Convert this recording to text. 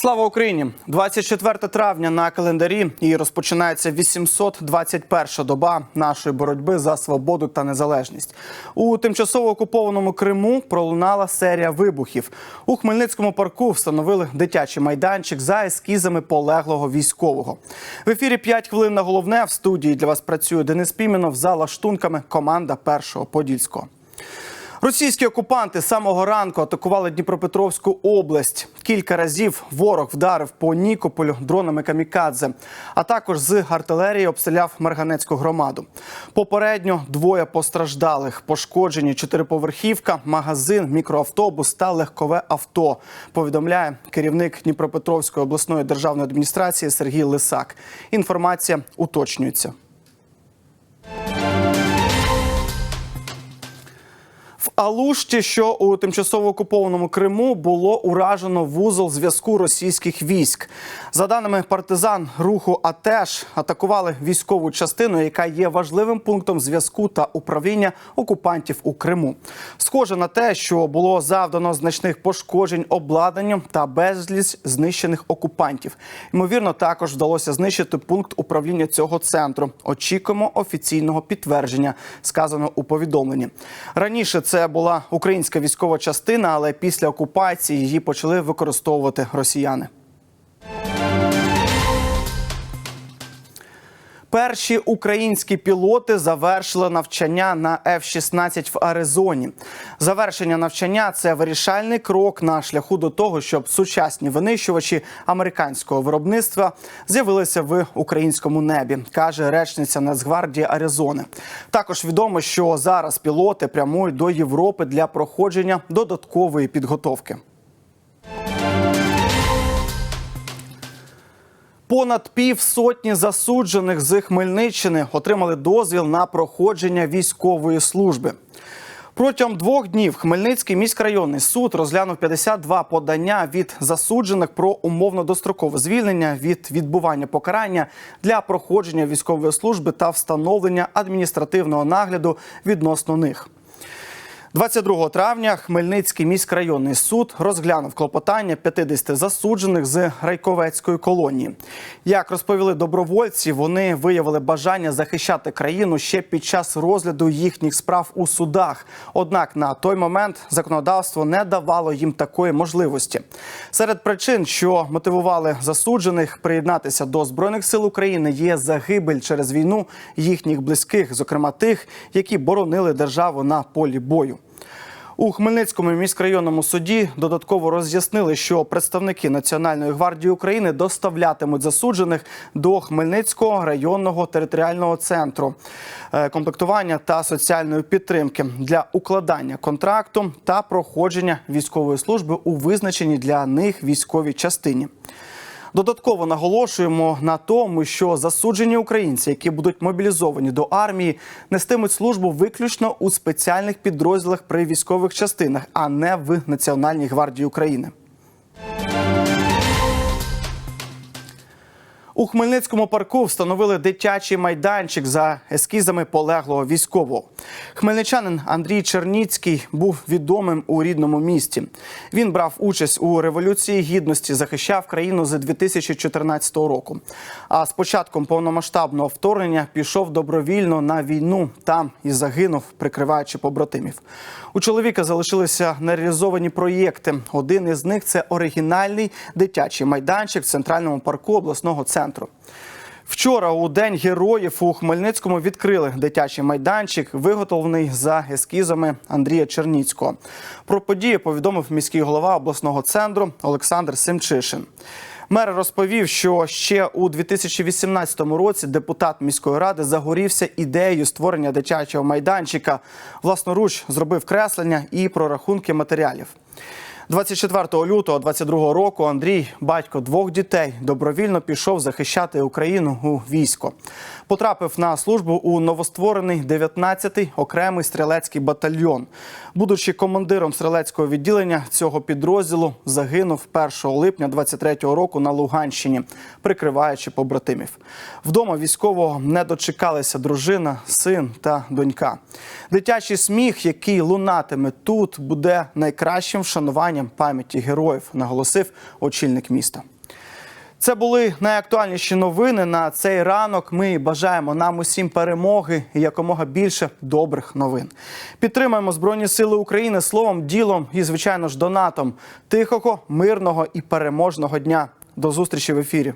Слава Україні! 24 травня на календарі і розпочинається 821 доба нашої боротьби за свободу та незалежність. У тимчасово окупованому Криму пролунала серія вибухів. У Хмельницькому парку встановили дитячий майданчик за ескізами полеглого військового. В ефірі 5 хвилин на головне в студії для вас працює Денис Піменов за лаштунками команда першого подільського. Російські окупанти самого ранку атакували Дніпропетровську область. Кілька разів ворог вдарив по Нікополю дронами камікадзе, а також з артилерії обстріляв Марганецьку громаду. Попередньо двоє постраждалих, пошкоджені чотириповерхівка, магазин, мікроавтобус та легкове авто. Повідомляє керівник Дніпропетровської обласної державної адміністрації Сергій Лисак. Інформація уточнюється. Алушті, що у тимчасово окупованому Криму, було уражено вузол зв'язку російських військ. За даними партизан руху АТЕШ, атакували військову частину, яка є важливим пунктом зв'язку та управління окупантів у Криму. Схоже на те, що було завдано значних пошкоджень обладнанням та безліч знищених окупантів. Ймовірно, також вдалося знищити пункт управління цього центру. Очікуємо офіційного підтвердження, сказано у повідомленні. Раніше це була українська військова частина, але після окупації її почали використовувати росіяни. Перші українські пілоти завершили навчання на F-16 в Аризоні. Завершення навчання це вирішальний крок на шляху до того, щоб сучасні винищувачі американського виробництва з'явилися в українському небі, каже речниця Нацгвардії Аризони. Також відомо, що зараз пілоти прямують до Європи для проходження додаткової підготовки. Понад півсотні засуджених з Хмельниччини отримали дозвіл на проходження військової служби. Протягом двох днів Хмельницький міськрайонний суд розглянув 52 подання від засуджених про умовно дострокове звільнення від відбування покарання для проходження військової служби та встановлення адміністративного нагляду відносно них. 22 травня Хмельницький міськрайонний суд розглянув клопотання 50 засуджених з Райковецької колонії. Як розповіли добровольці, вони виявили бажання захищати країну ще під час розгляду їхніх справ у судах. Однак на той момент законодавство не давало їм такої можливості. Серед причин, що мотивували засуджених приєднатися до збройних сил України, є загибель через війну їхніх близьких, зокрема тих, які боронили державу на полі бою. У Хмельницькому міськрайонному суді додатково роз'яснили, що представники Національної гвардії України доставлятимуть засуджених до Хмельницького районного територіального центру е, комплектування та соціальної підтримки для укладання контракту та проходження військової служби у визначеній для них військовій частині. Додатково наголошуємо на тому, що засуджені українці, які будуть мобілізовані до армії, нестимуть службу виключно у спеціальних підрозділах при військових частинах, а не в Національній гвардії України. У Хмельницькому парку встановили дитячий майданчик за ескізами полеглого військового. Хмельничанин Андрій Черніцький був відомим у рідному місті. Він брав участь у революції гідності, захищав країну з 2014 року. А з початком повномасштабного вторгнення пішов добровільно на війну там і загинув, прикриваючи побратимів. У чоловіка залишилися нереалізовані проєкти. Один із них це оригінальний дитячий майданчик в центральному парку обласного центру. Вчора у день героїв у Хмельницькому відкрили дитячий майданчик, виготовлений за ескізами Андрія Черніцького. Про подію повідомив міський голова обласного центру Олександр Семчишин. Мер розповів, що ще у 2018 році депутат міської ради загорівся ідеєю створення дитячого майданчика. Власноруч зробив креслення і прорахунки матеріалів. 24 лютого 22 року Андрій, батько двох дітей, добровільно пішов захищати Україну у військо. Потрапив на службу у новостворений 19-й окремий стрілецький батальйон. Будучи командиром стрілецького відділення цього підрозділу, загинув 1 липня 23-го року на Луганщині, прикриваючи побратимів. Вдома військового не дочекалися дружина, син та донька. Дитячий сміх, який лунатиме тут, буде найкращим вшануванням вшануванням пам'яті героїв, наголосив очільник міста. Це були найактуальніші новини на цей ранок. Ми бажаємо нам усім перемоги і якомога більше добрих новин. Підтримаємо Збройні Сили України словом, ділом і, звичайно ж, донатом. Тихого, мирного і переможного дня. До зустрічі в ефірі.